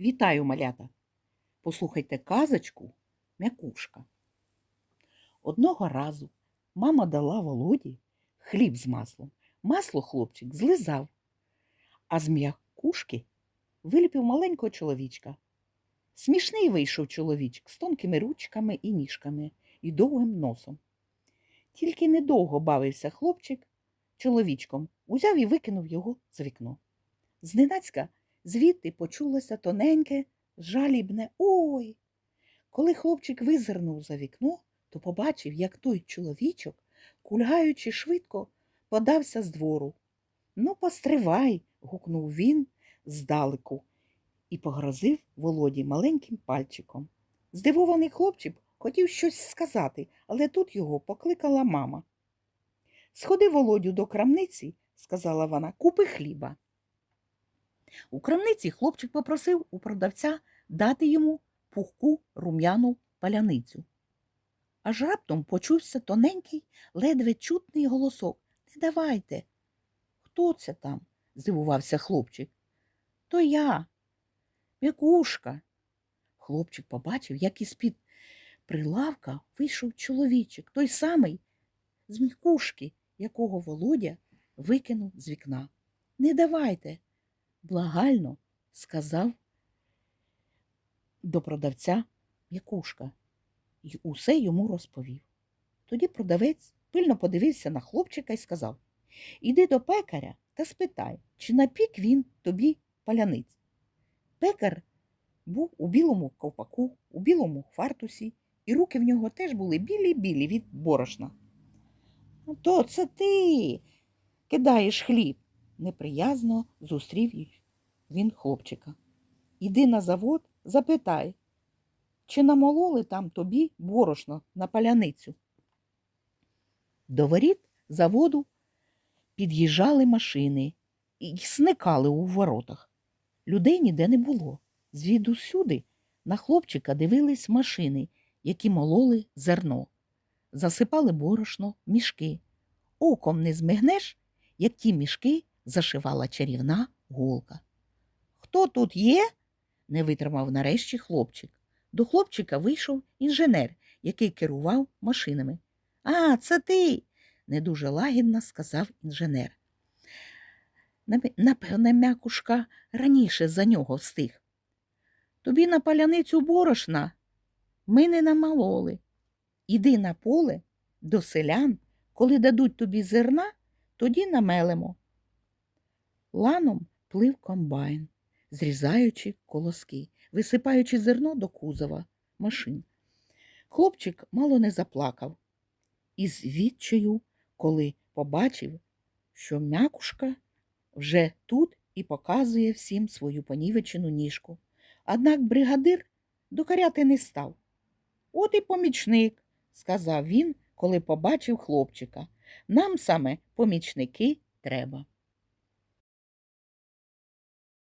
Вітаю, малята! Послухайте казочку Мякушка. Одного разу мама дала Володі хліб з маслом. Масло хлопчик злизав, а з м'якушки виліпив маленького чоловічка. Смішний вийшов чоловічок з тонкими ручками і ніжками і довгим носом. Тільки недовго бавився хлопчик чоловічком, узяв і викинув його за вікно. Зненацька звідти почулося тоненьке, жалібне ой. Коли хлопчик визирнув за вікно, то побачив, як той чоловічок, кульгаючи швидко, подався з двору. Ну, постривай, гукнув він здалеку і погрозив Володі маленьким пальчиком. Здивований хлопчик хотів щось сказати, але тут його покликала мама. Сходи, Володю, до крамниці, сказала вона, купи хліба. У крамниці хлопчик попросив у продавця дати йому пухку рум'яну паляницю. Аж раптом почувся тоненький, ледве чутний голосок. Не давайте. Хто це там? здивувався хлопчик. То я, Мякушка. Хлопчик побачив, як із-під прилавка вийшов чоловічок, той самий з м'якушки, якого Володя викинув з вікна. Не давайте, благально сказав до продавця м'якушка і усе йому розповів. Тоді продавець пильно подивився на хлопчика і сказав Іди до пекаря та спитай, чи напік він тобі паляниць. Пекар був у білому ковпаку, у білому фартусі, і руки в нього теж були білі-білі від борошна. «Ну, То це ти кидаєш хліб, неприязно зустрів він хлопчика. Іди на завод, запитай, чи намололи там тобі борошно на паляницю. До воріт заводу під'їжджали машини і сникали у воротах. Людей ніде не було. Звідусюди на хлопчика дивились машини, які мололи зерно, засипали борошно, мішки. Оком не змигнеш, як ті мішки зашивала чарівна голка. Хто тут є? не витримав нарешті хлопчик. До хлопчика вийшов інженер, який керував машинами. А, це ти, не дуже лагідно сказав інженер. Нап- Напевне, м'якушка раніше за нього встиг. Тобі на паляницю борошна ми не намалоли. Іди на поле до селян, коли дадуть тобі зерна, тоді намелемо. Ланом плив комбайн, зрізаючи колоски, висипаючи зерно до кузова машин. Хлопчик мало не заплакав із відчаю, коли побачив, що м'якушка вже тут і показує всім свою понівечену ніжку. Однак бригадир докаряти не став. От і помічник, сказав він, коли побачив хлопчика. Нам саме помічники треба.